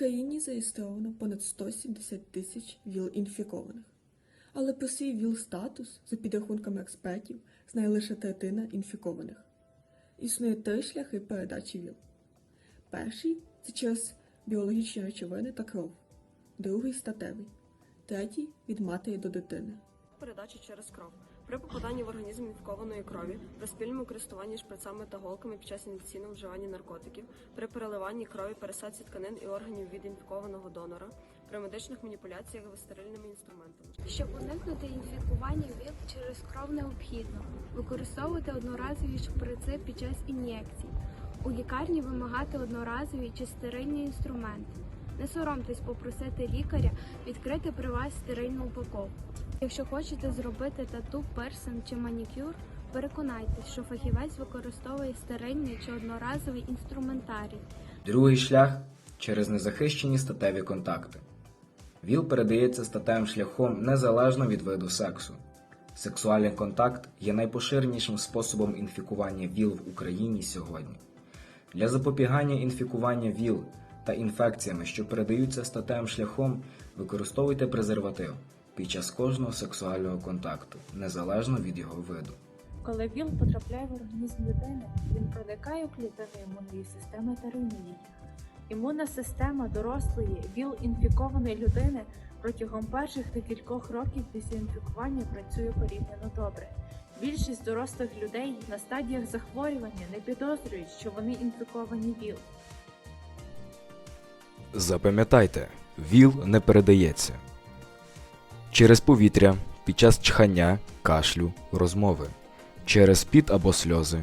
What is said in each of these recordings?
країні зареєстровано понад 170 тисяч ВІЛ-інфікованих. Але про свій ВІЛ-статус, за підрахунками експертів, знає лише третина інфікованих. Існує три шляхи передачі ВІЛ. Перший це через біологічні речовини та кров, другий статевий, третій від матері до дитини. Передача через кров. При попаданні в організм інфікованої крові, при спільному користуванні шприцами та голками під час інфекційного вживання наркотиків, при переливанні крові, пересадці тканин і органів від інфікованого донора, при медичних маніпуляціях з стерильними інструментами. Щоб уникнути інфікування ВІЛ через кров необхідно використовувати одноразові шприци під час ін'єкцій. У лікарні вимагати одноразові чи стерильні інструменти. Не соромтесь попросити лікаря відкрити при вас стерильну упаковку. Якщо хочете зробити тату, персен чи манікюр, переконайтесь, що фахівець використовує стерильний чи одноразовий інструментарій. Другий шлях через незахищені статеві контакти. ВІЛ передається статевим шляхом незалежно від виду сексу. Сексуальний контакт є найпоширенішим способом інфікування ВІЛ в Україні сьогодні. Для запобігання інфікування ВІЛ та інфекціями, що передаються статевим шляхом, використовуйте презерватив під час кожного сексуального контакту, незалежно від його виду. Коли ВІЛ потрапляє в організм людини, він проникає у клітини імунної системи та руйнує їх. Імунна система дорослої ВІЛ-інфікованої людини протягом перших декількох років після інфікування працює порівняно добре. Більшість дорослих людей на стадіях захворювання не підозрюють, що вони інфіковані ВІЛ. Запам'ятайте, ВІЛ не передається через повітря, під час чхання, кашлю, розмови, через піт або сльози,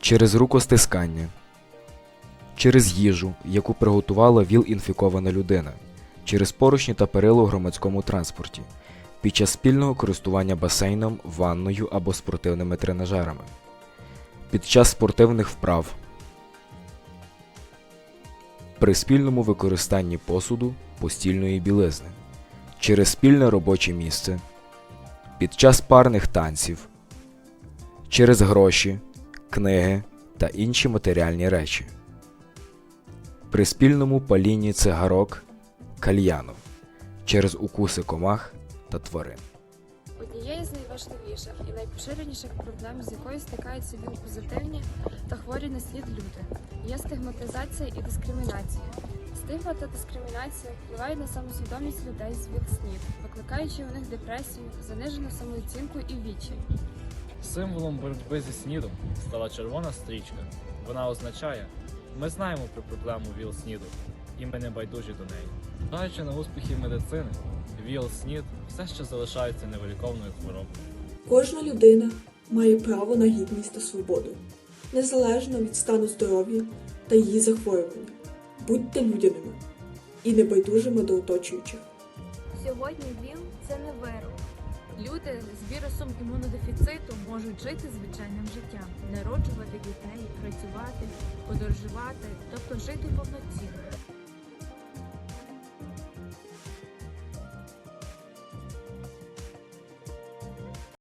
через рукостискання, через їжу, яку приготувала ВІЛ-інфікована людина, через поручні та перило у громадському транспорті, під час спільного користування басейном, ванною або спортивними тренажерами, під час спортивних вправ при спільному використанні посуду, постільної білизни, через спільне робоче місце, під час парних танців, через гроші, книги та інші матеріальні речі, при спільному палінні цигарок, кальяну, через укуси комах та тварин. Однією з найважливіших і найпоширеніших проблем, з якою стикаються віл-позитивні та хворі на слід люди, є стигматизація і дискримінація. Стигма та дискримінація впливають на самосвідомість людей з ВІЛ-СНІД, викликаючи у них депресію, занижену самооцінку і відчай. Символом боротьби зі снідом стала червона стрічка. Вона означає, ми знаємо про проблему ВІЛ-СНІДу, і ми не байдужі до неї. Зважаючи на успіхи медицини, ВІЛ-СНІД все ще залишається невиліковною хворобою. Кожна людина має право на гідність та свободу, незалежно від стану здоров'я та її захворювання. Будьте людяними і небайдужими до оточуючих. Сьогодні ВІЛ це не вирок. Люди з вірусом імунодефіциту можуть жити звичайним життям, народжувати дітей, працювати, подорожувати, тобто жити повноцінно.